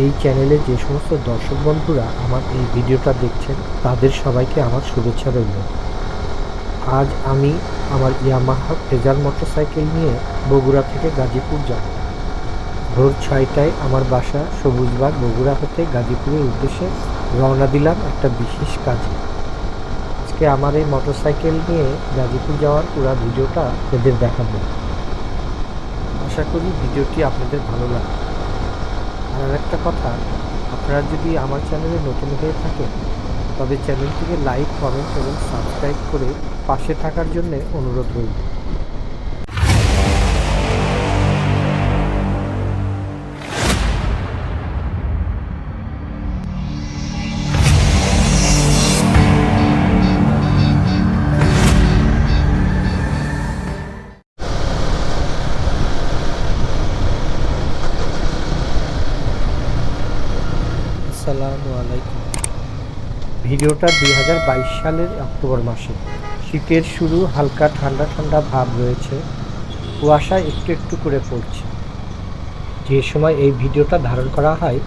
এই চ্যানেলে যে সমস্ত দর্শক বন্ধুরা আমার এই ভিডিওটা দেখছেন, তাদের সবাইকে আমার শুভেচ্ছা রইল। আজ আমি আমার ইয়ামাহা ফেজার মোটরসাইকেল নিয়ে বগুড়া থেকে গাজীপুর যাব। ভোর ছয়টায় আমার বাসা সবুজবাগ, বগুড়া হতে গাজীপুরের উদ্দেশ্যে রওনা দিলাম একটা বিশেষ কাজে। আজকে আমার এই মোটরসাইকেল নিয়ে গাজীপুর যাওয়ার পুরো ভিডিওটা এদের দেখাবো। আশা করি ভিডিওটি আপনাদের ভালো লাগবে। আর একটা কথা, আপনারা যদি আমার চ্যানেলে নতুন হয়ে থাকেন, তবে চ্যানেলটিকে লাইক কমেন্ট এবং সাবস্ক্রাইব করে পাশে থাকার জন্য অনুরোধ রইল। ভিডিওটা দুই হাজার বাইশ সালের অক্টোবর মাসে। শীতের শুরু, হালকা ঠান্ডা ঠান্ডা ভাব রয়েছে। কুয়াশা একটু একটু করে পড়ছে। যে সময় এই ভিডিওটা ধারণ করা হয়,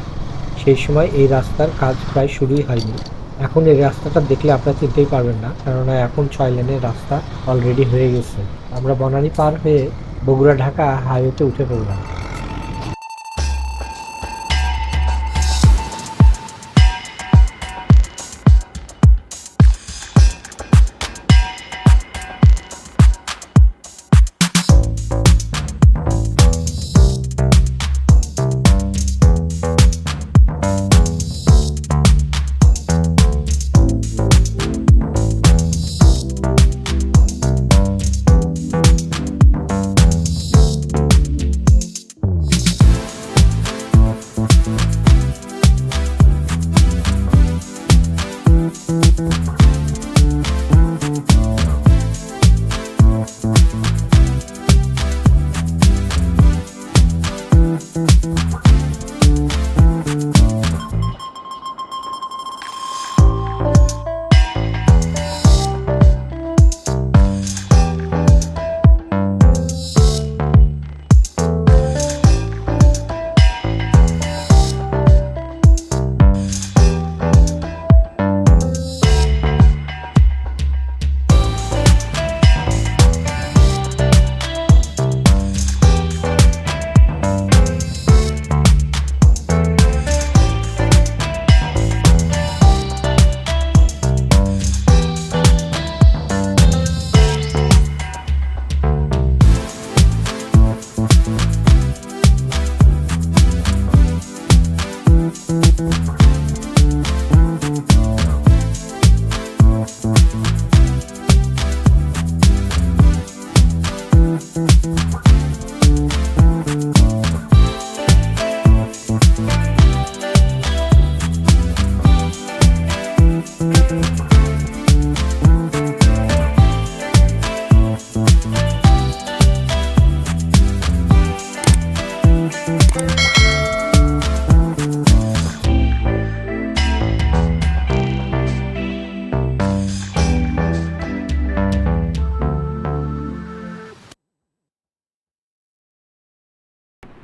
সেই সময় এই রাস্তার কাজ প্রায় শুরুই হয়নি। এখন এই রাস্তাটা দেখলে আপনারা চিনতেই পারবেন না, কেননা এখন ছয় লেনের রাস্তা অলরেডি হয়ে গেছে। আমরা বনানী পার হয়ে বগুড়া ঢাকা হাইওয়েতে উঠে পড়লাম।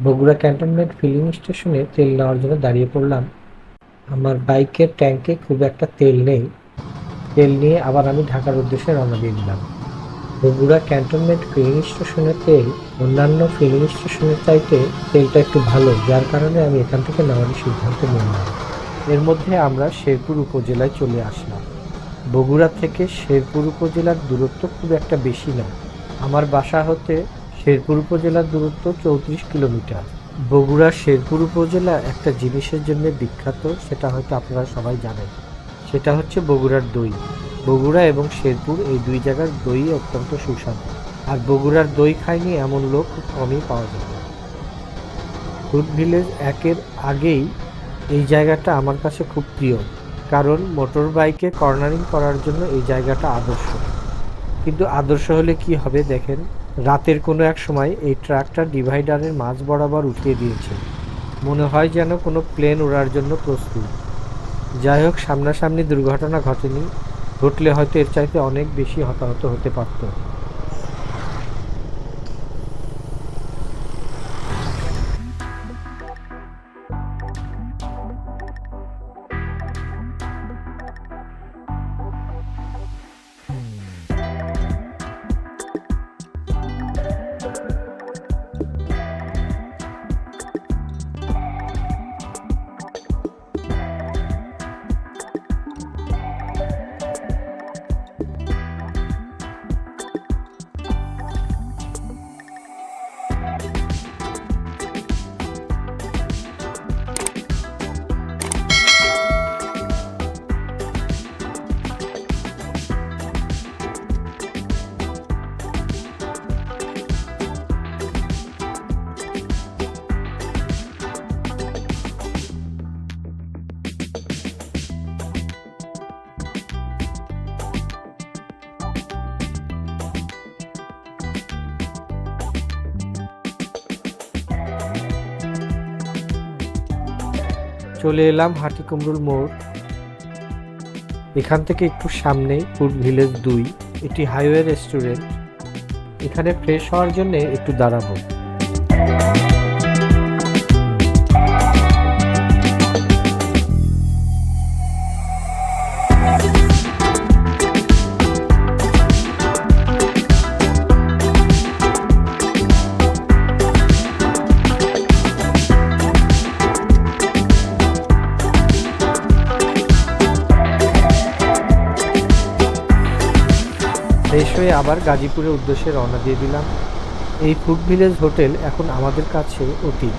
বগুড়া ক্যান্টনমেন্ট ফিলিং স্টেশনে তেল নেওয়ার জন্য দাঁড়িয়ে পড়লাম। আমার বাইকের ট্যাঙ্কে খুব একটা তেল নেই। তেল নিয়ে আবার আমি ঢাকার উদ্দেশ্যে রওনা দিয়ে দিলাম। বগুড়া ক্যান্টনমেন্ট ফিলিং স্টেশনের তেল, অন্যান্য ফিলিং স্টেশনের চাইতে তেলটা একটু ভালো, যার কারণে আমি এখান থেকে নেওয়ার সিদ্ধান্ত নিলাম। এর মধ্যে আমরা শেরপুর উপজেলায় চলে আসলাম। বগুড়া থেকে শেরপুর উপজেলার দূরত্ব খুব একটা বেশি না। আমার বাসা হতে শেরপুর উপজেলার দূরত্ব চৌত্রিশ কিলোমিটার। বগুড়া শেরপুর উপজেলা একটা জিনিসের জন্য বিখ্যাত, সেটা হয়তো আপনারা সবাই জানেন। সেটা হচ্ছে বগুড়ার দই। বগুড়া এবং শেরপুর এই দুই জায়গার দই অত্যন্ত সুস্বাদু। আর বগুড়ার দই খায়নি এমন লোক খুব কমই পাওয়া যাবে ফুড ভিলেজ একের আগেই এই জায়গাটা আমার কাছে খুব প্রিয়। কারণ মোটর বাইকে কর্নারিং করার জন্য এই জায়গাটা আদর্শ। কিন্তু আদর্শ হলে কি হবে দেখেন? রাতের কোনো এক সময় এই ট্রাকটা ডিভাইডারের মাঝ বরাবর উঠিয়ে দিয়েছে। মনে হয় যেন কোনো প্লেন ওড়ার জন্য প্রস্তুত। যাই হোক, সামনাসামনি দুর্ঘটনা ঘটেনি। ঘটলে হয়তো এর চাইতে অনেক বেশি হতাহত হতে পারত। চলে এলাম হাটিকুমরুল মোড়। এখান থেকে একটু সামনে ফুড ভিলেজ দুই, এটি হাইওয়ে রেস্টুরেন্ট। এখানে ফ্রেশ হওয়ার জন্য একটু দাঁড়াবো। আবার গাজীপুরের উদ্দেশ্যে রওনা দিয়ে দিলাম। এই ফুড ভিলেজ হোটেল এখন আমাদের কাছে অতি,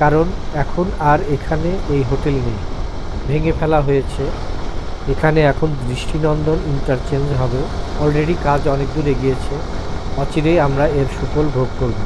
কারণ এখন আর এখানে এই হোটেল নেই। ভেঙে ফেলা হয়েছে। এখানে এখন দৃষ্টিনন্দন ইন্টারচেঞ্জ হবে। অলরেডি কাজ অনেক দূর এগিয়েছে। অচিরেই আমরা এর সুফল ভোগ করব।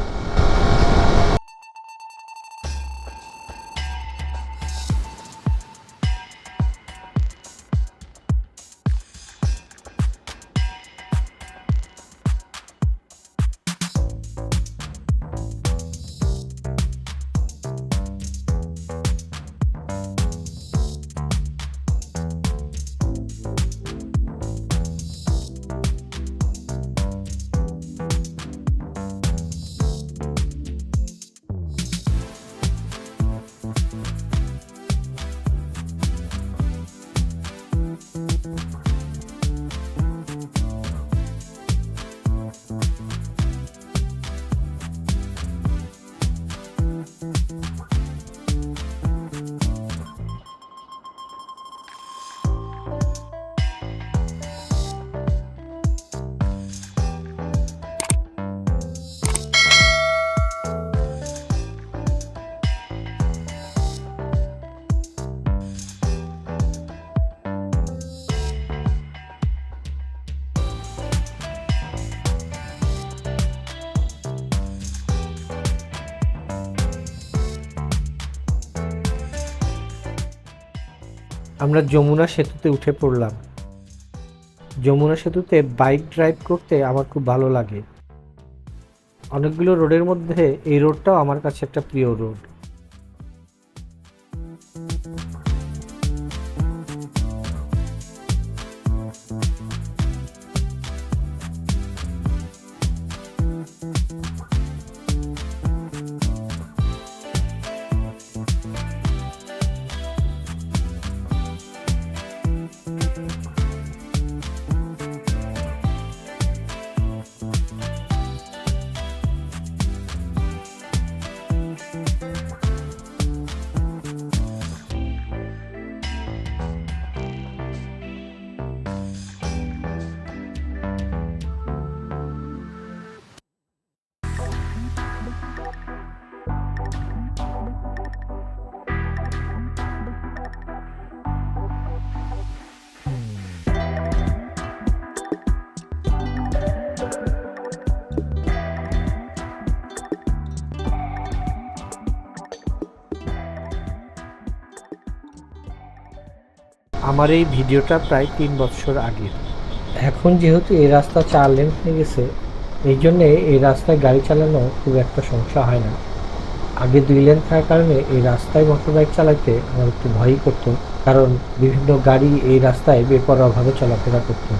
আমরা যমুনা সেতুতে উঠে পড়লাম। যমুনা সেতুতে বাইক ড্রাইভ করতে আমার খুব ভালো লাগে। অনেকগুলো রোডের মধ্যে এই রোডটাও আমার কাছে একটা প্রিয় রোড। আমার এই ভিডিওটা প্রায় তিন বছর আগে এখন যেহেতু এই রাস্তা চার লেন হয়ে গেছে, এই জন্যে এই রাস্তায় গাড়ি চালানো খুব একটা সমস্যা হয় না। আগে দুই লেন থাকার কারণে এই রাস্তায় মোটরবাইক চালাতে আমার একটু ভয়ই করতো, কারণ বিভিন্ন গাড়ি এই রাস্তায় বেপরোয়াভাবে চলাফেরা করতো।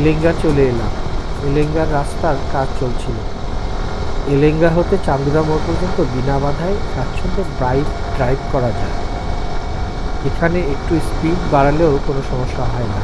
এলেঙ্গা চলে এলাম। এলেঙ্গার রাস্তার কাজ চলছিল। এলেঙ্গা হতে চান্দুরা মোড় পর্যন্ত বিনা বাধায় স্বাচ্ছন্দ্যে বাইক ড্রাইভ করা যায়। এখানে একটু স্পিড বাড়ালেও কোনো সমস্যা হয় না।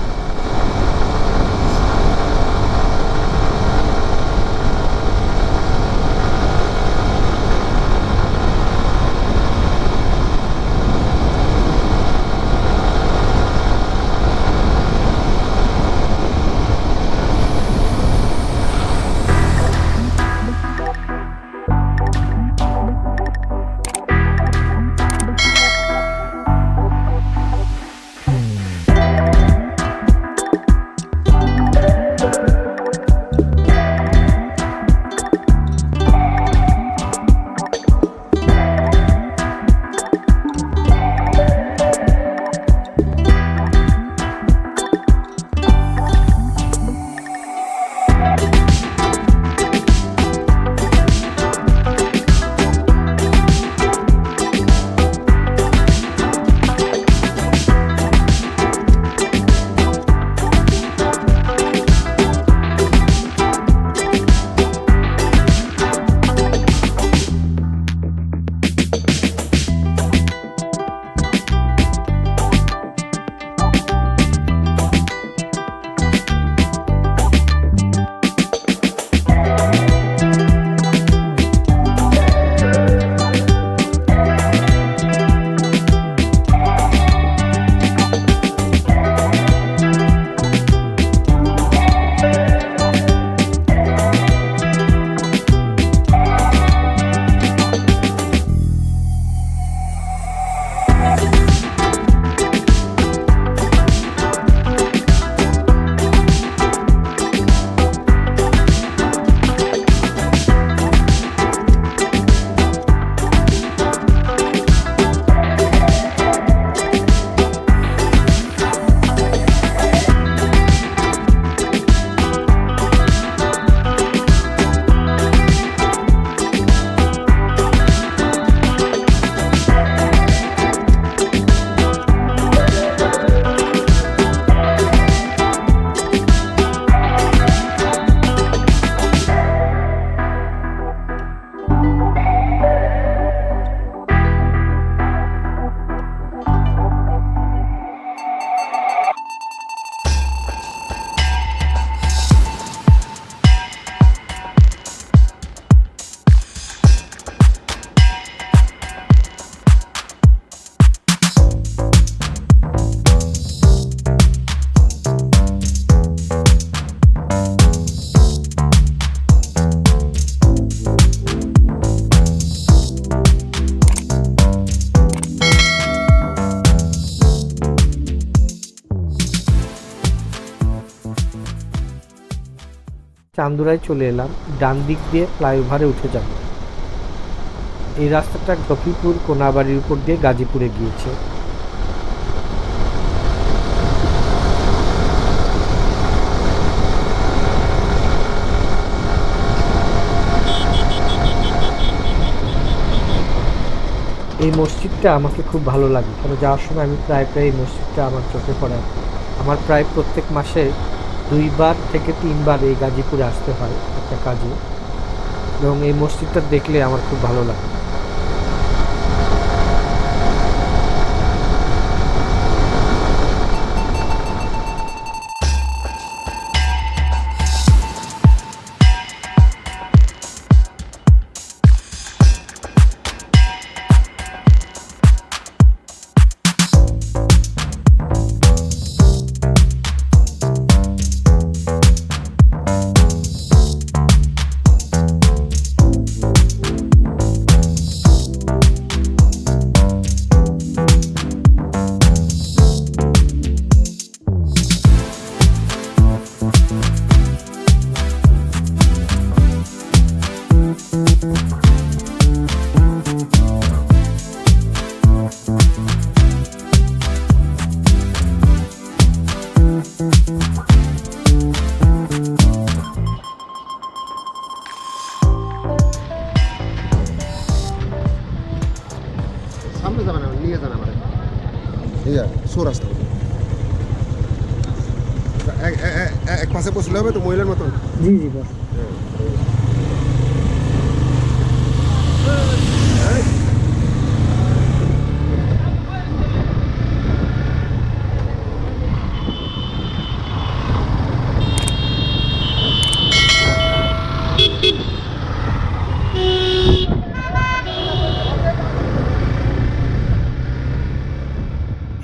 চান্দুরায় চলে এলাম, ডান দিক দিয়ে ফ্লাইওভারে উঠে যাব। এই রাস্তাটা গফিপুর কোনাবাড়ির উপর দিয়ে গাজীপুরে গিয়েছে। এই মসজিদটা আমাকে খুব ভালো লাগে। কারণ যাওয়ার সময় আমি প্রায় প্রায় এই মসজিদটা আমার চোখে পড়ে। আমার প্রায় প্রত্যেক মাসে দুইবার থেকে তিনবার এই গাজীপুরে আসতে হয় একটা কাজে। এবং এই মসজিদটা দেখলে আমার খুব ভালো লাগে। সামনে যাবেন নিয়ে যান আমার ঠিক আছে সো রাস্তা এক পাশে বসলে হবে তো মহিলার মতন জি জি বস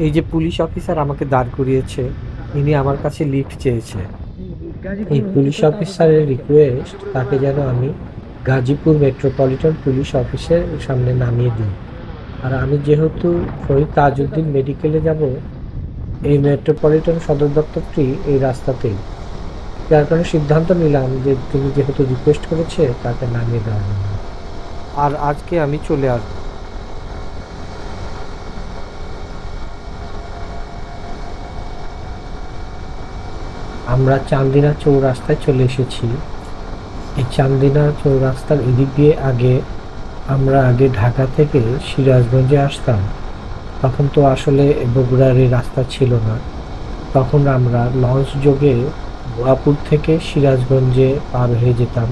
এই যে পুলিশ অফিসার আমাকে দাঁড় করিয়েছে, ইনি আমার কাছে লিফট চেয়েছে। এই পুলিশ অফিসারের রিকোয়েস্ট তাকে যেন আমি গাজীপুর মেট্রোপলিটন পুলিশ অফিসের সামনে নামিয়ে দিই। আর আমি যেহেতু শহীদ তাজউদ্দিন মেডিকেলে যাব, এই মেট্রোপলিটন সদর দপ্তরটি এই রাস্তাতেই। যার কারণে সিদ্ধান্ত নিলাম যে তিনি যেহেতু রিকোয়েস্ট করেছে, তাকে নামিয়ে দেওয়া জন্য আর আজকে আমি চলে আসব। আমরা চান্দিনা চৌরাস্তায় চলে এসেছি। এই চান্দিনা চৌরাস্তার এদিক দিয়ে আগে আমরা আগে ঢাকা থেকে সিরাজগঞ্জে আসতাম। তখন তো আসলে বগুড়ার এই রাস্তা ছিল না। তখন আমরা লঞ্চ যোগে গোয়াপুর থেকে সিরাজগঞ্জে পার হয়ে যেতাম।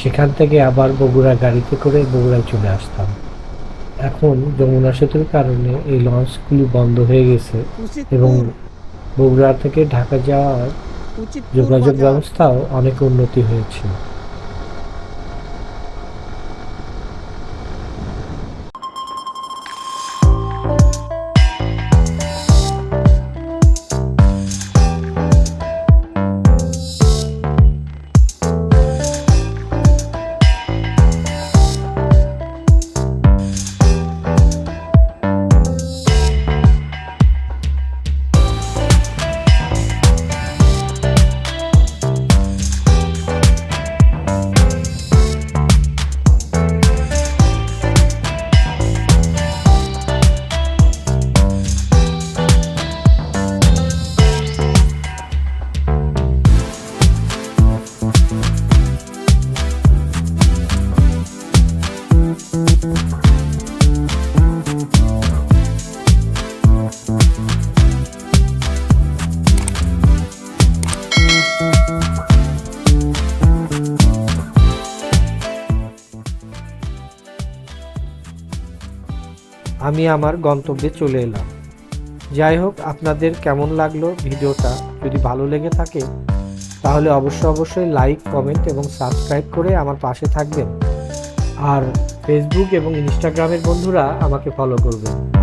সেখান থেকে আবার বগুড়া গাড়িতে করে বগুড়ায় চলে আসতাম। এখন যমুনা সেতুর কারণে এই লঞ্চগুলি বন্ধ হয়ে গেছে এবং বগুড়া থেকে ঢাকা যাওয়ার যোগাযোগ ব্যবস্থাও অনেক উন্নতি হয়েছে। আমি আমার গন্তব্যে চলে এলাম। যাই হোক আপনাদের কেমন লাগল ভিডিওটা? যদি ভালো লেগে থাকে, তাহলে অবশ্য অবশ্যই লাইক, কমেন্ট এবং সাবস্ক্রাইব করে আমার পাশে থাকবেন। আর ফেসবুক এবং ইনস্টাগ্রামের বন্ধুরা আমাকে ফলো করবেন।